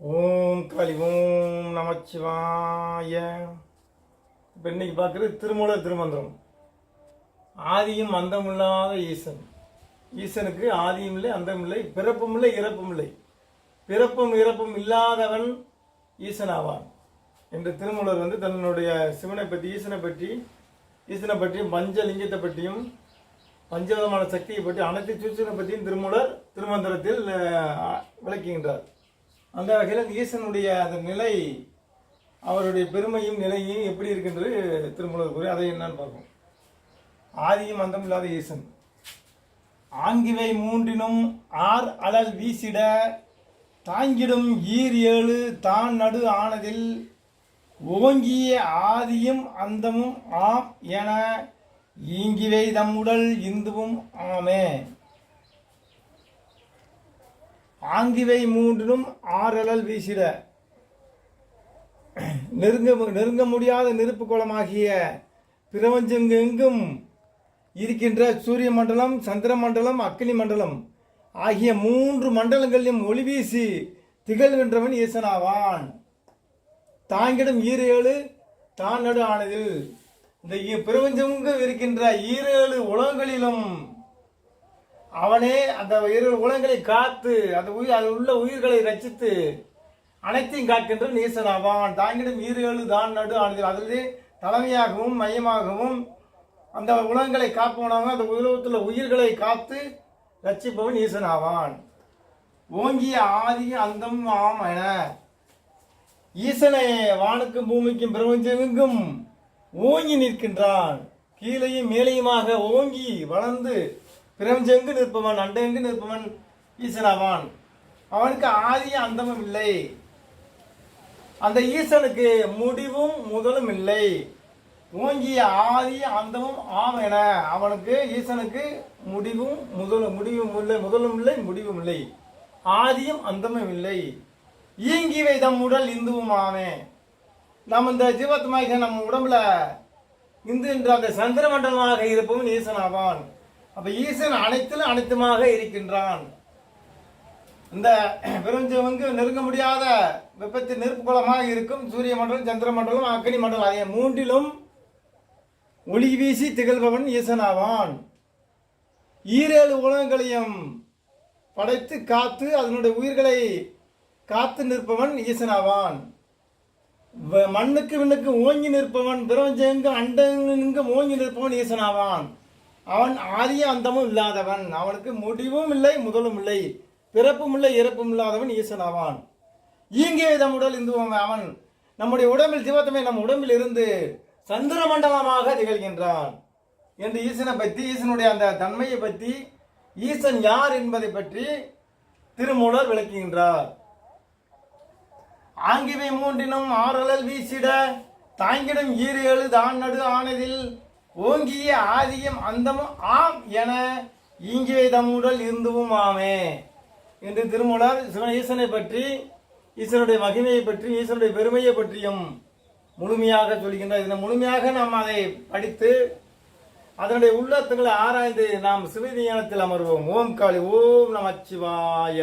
ஓம் காளி ஓம் நமச்சிவாய. இப்போ இன்னைக்கு பார்க்குறது திருமூல திருமந்திரம். ஆதியும் அந்தமில்லாத ஈசன். ஈசனுக்கு ஆதியும் இல்லை அந்தம் இல்லை பிறப்பும் இல்லை இறப்பும் இல்லை. பிறப்பும் இறப்பும் இல்லாதவன் ஈசன் ஆவான் என்று திருமூலர் வந்து தன்னுடைய சிவனை பற்றி ஈசனை பற்றி ஈசனை பற்றியும் பஞ்சலிங்கத்தை பற்றியும் பஞ்சவிதமான சக்தியை பற்றி அனைத்து சூச்சனை பற்றியும் திருமூலர் திருமந்திரத்தில் விளக்குகின்றார். அந்த வகையில் ஈசனுடைய அந்த நிலை அவருடைய பெருமையும் நிலையும் எப்படி இருக்கின்றது திருமூலர் கூறி அதை என்னன்னு பார்ப்போம். ஆதியும் அந்தம் இல்லாத ஈசன் ஆங்கிவை மூன்றினும் ஆர் அழல் வீசிட தாங்கிடும் ஈர் ஏழு தான் நடு ஆனதில் ஓங்கிய ஆதியும் அந்தமும் ஆம் என ஈங்கிவை தம்முடல் இந்துவும் ஆமே. ஆங்கிவை மூன்றினும் ஆறலல் வீசிட. நெருங்க நெருங்க முடியாத நெருப்பு குளமாகிய பிரபஞ்சங்கெங்கும் இருக்கின்ற சூரிய மண்டலம் சந்திர மண்டலம் அக்னி மண்டலம் ஆகிய மூன்று மண்டலங்களிலும் ஒளி வீசி திகழ்கின்றவன் ஈசனாவான் தாங்கிடும் ஈரேழு தான் நடு ஆனதில். இந்த இ- இருக்கின்ற ஈரேழு உலகங்களிலும் அவனே அந்த இரு உலகங்களை காத்து அந்த உயிர் அது உள்ள உயிர்களை ரச்சித்து அனைத்தையும் காக்கின்ற நீசன் ஆவான் தாங்கிடும் ஈரேழு தான் நடு ஆனது. அதிலே தலைமையாகவும் மையமாகவும் அந்த உலகங்களை காப்பவனாக அந்த உலகத்தில் உயிர்களை காத்து ரட்சிப்பவன் ஈசன் ஆவான் ஓங்கிய ஆதி அந்தம் ஆம் என. ஈசனை வானுக்கும் பூமிக்கும் பிரபஞ்சமெங்கும் ஓங்கி நிற்கின்றான். கீழையும் மேலையுமாக ஓங்கி வளர்ந்து பிரபஞ்செங்கு நிற்பவன் அண்டெங்கு நிற்பவன் ஈசனாவான். அவனுக்கு ஆதி அந்தமும் இல்லை. அந்த ஈசனுக்கு முடிவும் முதலும் இல்லை. ஓங்கிய ஆதி அந்தமும் ஆம் என அவனுக்கு ஈசனுக்கு முடிவும் முதலும் முடிவும் இல்லை முதலும் இல்லை முடிவும் இல்லை. ஆதியும் அந்தமும் இல்லை. ஈங்கிவை தம் உடல் இந்துவும் ஆமே. நம்ம இந்த ஜீவாத்மாக நம்ம உடம்புல இந்து என்ற அந்த சந்திர மண்டலமாக இருப்பவன் ஈசன் ஆவான் அப்ப ஈசன் அனைத்திலும் அனைத்துமாக இருக்கின்றான். இந்த பிரபஞ்சம் நெருங்க முடியாத வெப்பத்தின் நெருப்பு குளமாக இருக்கும். சூரிய மண்டலம் சந்திர மண்டலம் அக்னி மண்டலம் ஆகிய மூன்றிலும் ஒளி வீசி திகழ்பவன் ஈசனாவான். ஈரேழு உலகங்களையும் படைத்து காத்து அதனுடைய உயிர்களை காத்து நிற்பவன் ஈசனாவான். வ- மண்ணுக்கு விண்ணுக்கு ஓங்கி நிற்பவன் பிரபஞ்செங்கு அண்டங்கும் ஓங்கி நிற்பவன் ஈசனாவான். அவன் ஆதிய அந்தமும் இல்லாதவன். அவனுக்கு முடிவும் இல்லை முதலும் இல்லை. பிறப்பும் இல்லை இறப்பும் இல்லாதவன் ஈசன் அவன் ஈங்கே விதம் உடல் இந்துவன் அவன். நம்முடைய உடம்பில் ஜீவத்தமை நம் உடம்பில் இருந்து சந்திர மண்டலமாக திகழ்கின்றான். என்று ஈசனை பற்றி ஈசனுடைய அந்த தன்மையை பற்றி ஈசன் யார் என்பதை பற்றி திருமூலர் விளக்குகின்றார். ஆங்கிவை மூன்றினும் ஆறலல் வீசிட தாங்கிடும் ஈறு எழு தான் நடு ஆனதில் ஓங்கிய ஆதியம் அந்தமும் ஆம் என இங்கே தம்முடல் இருந்துவும் ஆமே. என்று திருமூலர் சிவன் ஈசனை பற்றி ஈசனுடைய மகிமையை பற்றி ஈசனுடைய பெருமையை பற்றியும் முழுமையாக சொல்கின்றார். இதனை முழுமையாக நாம் அதை படித்து அதனுடைய உள்ளத்துக்களை ஆராய்ந்து நாம் சிவஞானத்தில் அமர்வோம். ஓம் காளி ஓம் நமச்சிவாய.